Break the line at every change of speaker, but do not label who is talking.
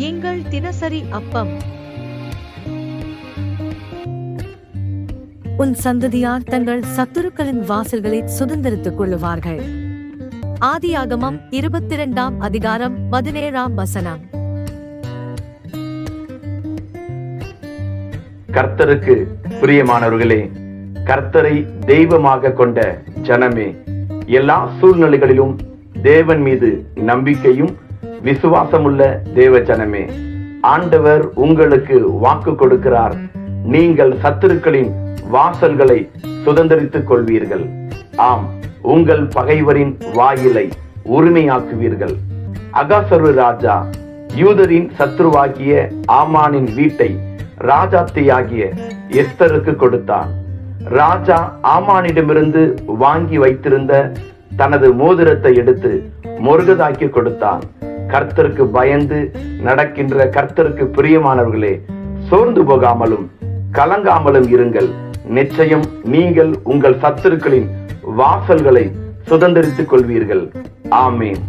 எங்கள் தினசரி அப்பம்.
உன் சந்ததியார் தங்கள் சத்துருக்களின் வாசல்களை சுதந்திரித்துக் கொள்ளுவார்கள். ஆதியாகமம் இருபத்திரண்டாம் அதிகாரம் பதினேழாம் வசனம்.
கர்த்தருக்கு பிரியமானவர்களே கர்த்தரை தெய்வமாக கொண்ட ஜனமே எல்லா சூழ்நிலைகளிலும் தேவன் மீது நம்பிக்கையும் விசுவாசமுள்ள தேவ ஜனமே ஆண்டவர் உங்களுக்கு வாக்கு கொடுக்கிறார். நீங்கள் சத்துருக்களின் வாசல்களை சுதந்திரித்துக் கொள்வீர்கள். ஆம் உங்கள் பகைவரின் வாயிலை உரிமையாக்குவீர்கள். அகாசரு ராஜா யூதரின் சத்ருவாகிய ஆமானின் வீட்டை ராஜாத்தியாகிய எஸ்தருக்கு கொடுத்தான். ராஜா ஆமானிடமிருந்து வாங்கி வைத்திருந்த தனது மோதிரத்தை எடுத்து முருகதாக்கி கொடுத்தான். கர்த்தருக்கு பயந்து நடக்கின்ற கர்த்தருக்கு பிரியமானவர்களே சோர்ந்து போகாமலும் கலங்காமலும் இருங்கள். நிச்சயம் நீங்கள் உங்கள் சத்துருக்களின் வாசல்களை சுதந்திரித்துக் கொள்வீர்கள். ஆமேன்.